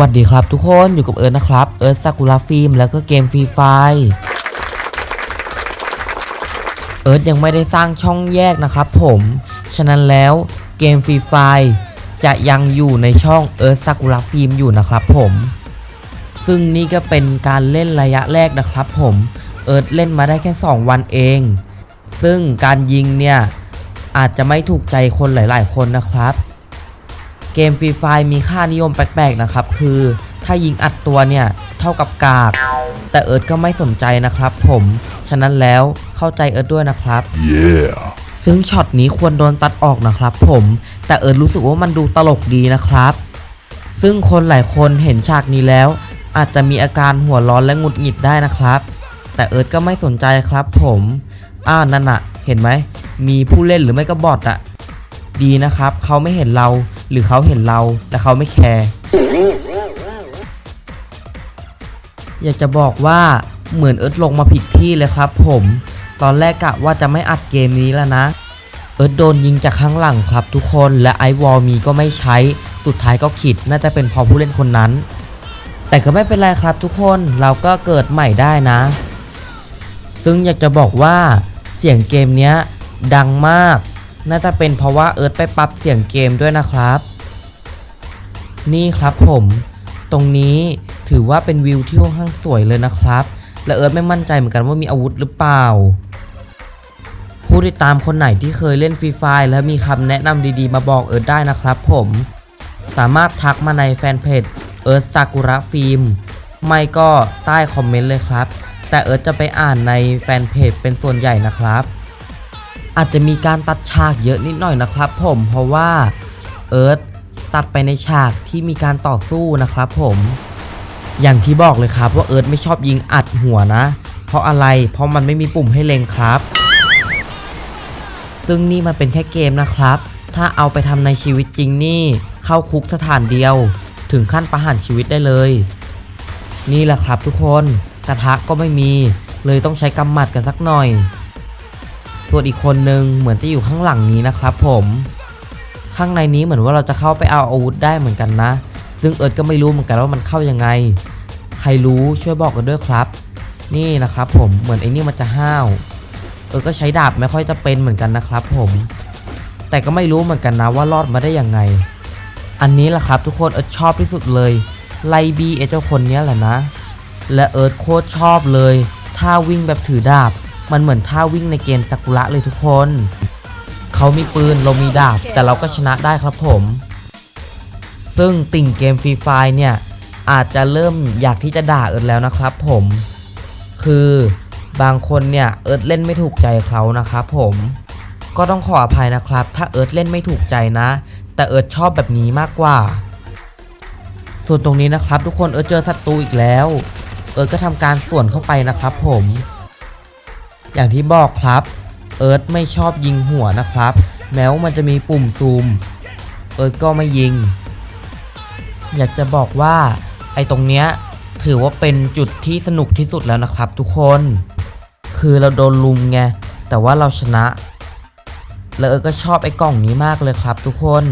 วัสดีครับทุกคนอยู่กับเอิร์ธนะครับ เอิร์ธซากุระฟิล์มแล้วก็เกมฟรีไฟเอิร์ธยังไม่ได้สร้างช่องแยกนะครับผม ฉะนั้นแล้วเกมฟรีไฟจะยังอยู่ในช่องเอิร์ธซากุระฟิล์มอยู่นะครับผม ซึ่งนี่ก็เป็นการเล่นระยะแรกนะครับผมเอิร์ธเล่นมาได้แค่ 2 วันเอง ซึ่งการยิงเนี่ยอาจจะไม่ถูกใจคนหลาย ๆ คนนะครับ เกมฟรีไฟมีค่านิยมแปลกๆนะครับ คือถ้ายิงอัดตัวเนี่ย เท่ากับกาก แต่เอิร์ธก็ไม่สนใจนะครับผม ฉะนั้นแล้วเข้าใจเอิร์ธด้วยนะครับ Yeah. ซึ่งช็อตนี้ควรโดนตัดออกนะครับผม แต่เอิร์ธรู้สึกว่ามันดูตลกดีนะครับ ซึ่งคนหลายคนเห็นฉากนี้แล้ว อาจจะมีอาการหัวร้อนและหงุดหงิดได้นะครับ แต่เอิร์ธก็ไม่สนใจครับผมอ้าวนั่นอะเห็นไหมมีผู้เล่นหรือไม่ก็บอทอะดีนะครับ เขาไม่เห็นเรา หรือเขาเห็นเราแต่เขาไม่แคร์อยากจะบอกว่าเหมือนเอิร์ธลงมาผิดที่เลยครับผม ตอนแรกกะว่าจะไม่อัดเกมนี้แล้วนะ เอิร์ธโดนยิงจากข้างหลังครับทุกคนและไอวอลมีก็ไม่ใช้ สุดท้ายก็ขิดน่าจะเป็นเพอผู้เล่นคนนั้น แต่ก็ไม่เป็นไรครับทุกคนเราก็เกิดใหม่ได้นะ ซึ่งอยากจะบอกว่าเสียงเกมนี้ดังมาก น่าจะเป็นเพราะว่าเอิร์ธไปปรับเสียงเกมด้วยนะครับ นี่ครับผม ตรงนี้ถือว่าเป็นวิวที่ค่อนข้างสวยเลยนะครับ และเอิร์ธไม่มั่นใจเหมือนกันว่ามีอาวุธหรือเปล่า ผู้ติดตามคนไหนที่เคยเล่นฟรีไฟและมีคำแนะนำดีๆ มาบอกเอิร์ธได้นะครับผม สามารถทักมาในแฟนเพจเอิร์ธซากุระฟิล์มไม่ก็ใต้คอมเมนต์เลยครับ แต่เอิร์ธจะไปอ่านในแฟนเพจเป็นส่วนใหญ่นะครับ อาจจะมีการตัดฉากเยอะนิดหน่อยนะครับ ผมเพราะว่าเอิร์ธตัดไปในฉากที่มีการต่อสู้นะครับ ผมอย่างที่บอกเลยครับว่าเอิร์ธไม่ชอบยิงอัดหัวนะ เพราะอะไรเพราะมันไม่มีปุ่มให้เล็งครับ ซึ่งนี่มันเป็นแค่เกมนะครับ ถ้าเอาไปทำในชีวิตจริงนี่ เข้าคุกสถานเดียว ถึงขั้นประหารชีวิตได้เลย นี่แหละครับทุกคนกระทะก็ไม่มี เลยต้องใช้กำหมัดกันสักหน่อย ส่วนอีกคนนึงเหมือนจะอยู่ข้างหลังนี้นะครับผมข้างในนี้เหมือนว่าเราจะเข้าไปเอาอาวุธได้เหมือนกันนะ ซึ่งเอิร์ธก็ไม่รู้เหมือนกันว่ามันเข้ายังไง ใครรู้ช่วยบอกกันด้วยครับ นี่นะครับผมเหมือนไอ้นี่มันจะห้าว เออก็ใช้ดาบไม่ค่อยจะเป็นเหมือนกันนะครับผม แต่ก็ไม่รู้เหมือนกันนะว่ารอดมาได้ยังไง อันนี้แหละครับทุกคนเอิร์ธชอบที่สุดเลยไลบีไอเจ้าคนนี้แหละนะ และเอิร์ธโคตรชอบเลยท่าวิ่งแบบถือดาบ มันเหมือนท่าวิ่งในเกมซากุระเลยทุกคน เขามีปืนเรามีดาบ แต่เราก็ชนะได้ครับผม ซึ่งติ่งเกมฟรีไฟเนี่ย อาจจะเริ่มอยากที่จะด่าเอิร์ธแล้วนะครับผม คือบางคนเนี่ยเอิร์ธเล่นไม่ถูกใจเขานะครับผมก็ต้องขออภัยนะครับ ถ้าเอิร์ธเล่นไม่ถูกใจนะ แต่เอิร์ธชอบแบบนี้มากกว่า ส่วนตรงนี้นะครับ ทุกคนเอิร์ธเจอศัตรูอีกแล้ว เอิร์ธก็ทำการส่วนเข้าไปนะครับผม อย่างที่บอกครับเอิร์ธไม่ชอบยิงหัวนะครับ แม้ว่ามันจะมีปุ่มซูม เอิร์ธก็ไม่ยิง อยากจะบอกว่าไอ้ตรงเนี้ยถือว่าเป็นจุดที่สนุกที่สุดแล้วนะครับ ทุกคน คือเราโดนลุมไง แต่ว่าเราชนะ แล้วเอิร์ธก็ชอบไอ้กล่องนี้มากเลยครับ ทุกคน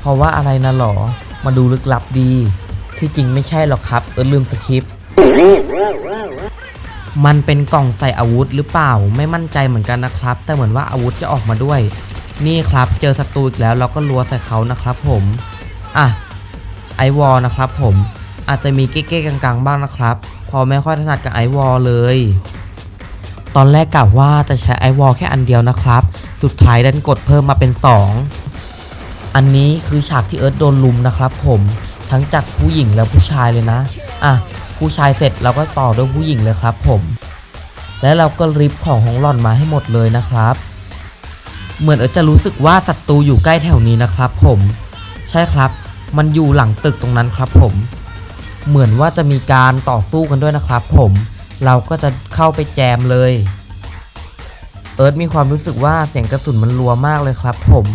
เพราะว่าอะไรนะหรอมาดูลึกลับดี ที่จริงไม่ใช่หรอกครับ เอิร์ธลืมสคริปต์ มันเป็นกล่องใส่อาวุธหรือเปล่า ไม่มั่นใจเหมือนกันนะครับ แต่เหมือนว่าอาวุธจะออกมาด้วย นี่ครับเจอศัตรูอีกแล้วเราก็รัวใส่เขานะครับผมอะไอวอลนะครับผมอาจจะมีเก๊ๆกลางๆบ้างนะครับ พอไม่ค่อยถนัดกับไอวอลเลย ตอนแรกกะว่าจะใช้ไอวอลแค่อันเดียวนะครับ สุดท้ายดันกดเพิ่มมาเป็น 2 อันนี้คือฉากที่เอิร์ธโดนลุมนะครับผมทั้งจากผู้หญิงและผู้ชายเลยนะ อะ ผู้ชายเสร็จเราก็ต่อด้วยผู้หญิงเลยครับผม และเราก็ริบของของหล่อนมาให้หมดเลยนะครับ เหมือนเอิร์ธจะรู้สึกว่าศัตรูอยู่ใกล้แถวนี้นะครับ ผม ใช่ครับ มันอยู่หลังตึกตรงนั้นครับ ผม เหมือนว่าจะมีการต่อสู้กันด้วยนะครับ ผม เราก็จะเข้าไปแจมเลย เอิร์ธมีความรู้สึกว่าเสียงกระสุนมันรัวมากเลยครับ ผม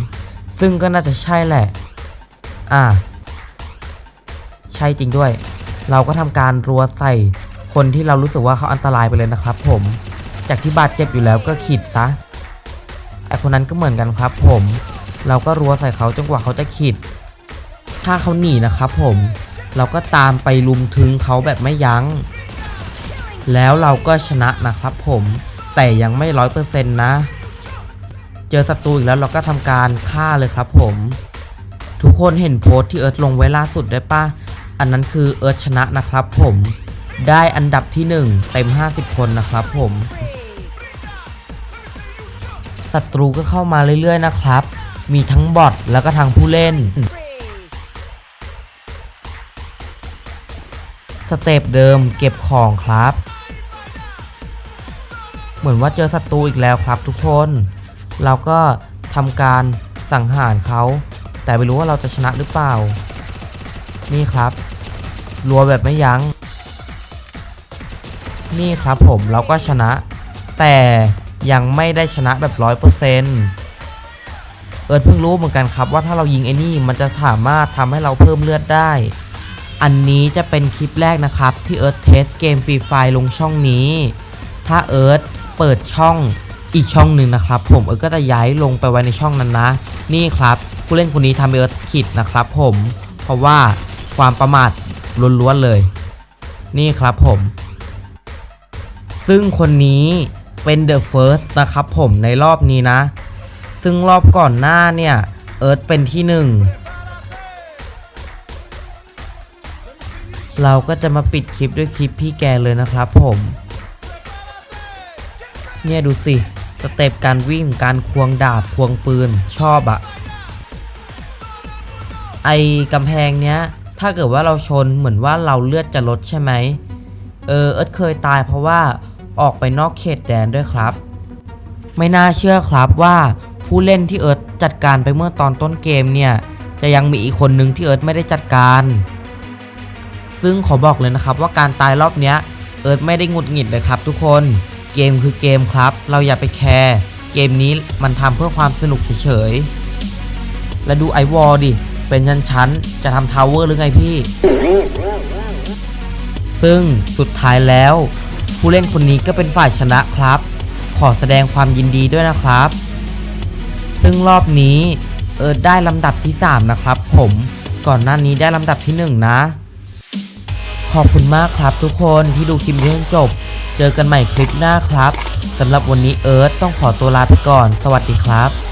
ซึ่งก็น่าจะใช่แหละ อ่า ใช่จริงด้วย เราก็ทำการรัวใส่คนที่เรารู้สึกว่าเขาอันตรายไปเลยนะครับ ผม จากที่บาดเจ็บอยู่แล้วก็ขีดซะไอคนนั้นก็เหมือนกันครับ ผม เราก็รัวใส่เขาจนกว่าเขาจะขีดถ้าเขาหนีนะครับ ผม เราก็ตามไปลุมถึงเขาแบบไม่ยัง้ง แล้วเราก็ชนะนะครับ ผม แต่ยังไม่ร้อยเปอร์เซ็นต์นะ เจอศัตรูอีกแล้วเราก็ทำการฆ่าเลยครับ ผม ทุกคนเห็นโพสต์ที่เอิร์ธลงไว้ล่าสุดได้ปะ อันนั้นคือเอิร์ธชนะนะครับผมได้อันดับที่ 1 เต็ม 50 คนนะครับผมศัตรูก็เข้ามาเรื่อยๆนะครับ มีทั้งบอทแล้วก็ทางผู้เล่นสเต็ปเดิมเก็บของครับ เหมือนว่าเจอศัตรูอีกแล้วครับทุกคน เราก็ทำการสังหารเขา แต่ไม่รู้ว่าเราจะชนะหรือเปล่า นี่ครับ รัวแบบไม่ยัง้ง นี่ครับผมเราก็ชนะ แต่ยังไม่ได้ชนะแบบร้อยเปอร์เซนต์เอิร์ธเพิ่งรู้เหมือนกันครับว่าถ้าเรายิงไอ้นี่มันจะสามารถทำให้เราเพิ่มเลือดได้ อันนี้จะเป็นคลิปแรกนะครับ ที่เอิร์ธเทสเกมฟรีไฟลงช่องนี้ ถ้าเอิร์ธเปิดช่องอีกช่องหนึ่งนะครับ ผมเอิร์ธก็จะย้ายลงไปไว้ในช่องนั้นนะ นี่ครับผู้เล่นคนนี้ทำเอิร์ธขิดนะครับ ผม เพราะว่า ความประมาทล้วนๆเลย นี่ครับผม ซึ่งคนนี้เป็นเดอะเฟิร์สนะครับผมในรอบนี้นะ ซึ่งรอบก่อนหน้าเนี่ย เอิร์ธเป็นที่หนึ่งเราก็จะมาปิดคลิปด้วยคลิปพี่แกเลยนะครับผม เนี่ยดูสิ สเต็ปการวิ่งการควงดาบควงปืนชอบอะไอกำแพงเนี้ย ถ้าเกิดว่าเราชนเหมือนว่าเราเลือดจะลดใช่ไหมเออเอิร์ธเคยตายเพราะว่าออกไปนอกเขตแดนด้วยครับ ไม่น่าเชื่อครับว่าผู้เล่นที่เอิร์ธจัดการไปเมื่อตอนต้นเกมเนี่ย จะยังมีอีกคนหนึ่งที่เอิร์ธไม่ได้จัดการ ซึ่งขอบอกเลยนะครับว่าการตายรอบเนี้ยเอิร์ธไม่ได้หงุดหงิดเลยครับ ทุกคนเกมคือเกมครับ เราอย่าไปแคร์เกมนี้มันทำเพื่อความสนุกเฉยๆและดูไอวอลดิ เป็นชั้นชั้นๆจะทำทาวเวอร์หรือไงพี่ ซึ่งสุดท้ายแล้ว ผู้เล่นคนนี้ก็เป็นฝ่ายชนะครับ ขอแสดงความยินดีด้วยนะครับ ซึ่งรอบนี้เอิร์ธได้ลำดับที่ 3 นะครับ ผมก่อนหน้านี้ได้ลำดับที่ 1 นะ ขอบคุณมากครับทุกคนที่ดูคลิปนี้จนจบ เจอกันใหม่คลิปหน้าครับสำหรับวันนี้เอิร์ธต้องขอตัวลาไปก่อน สวัสดีครับ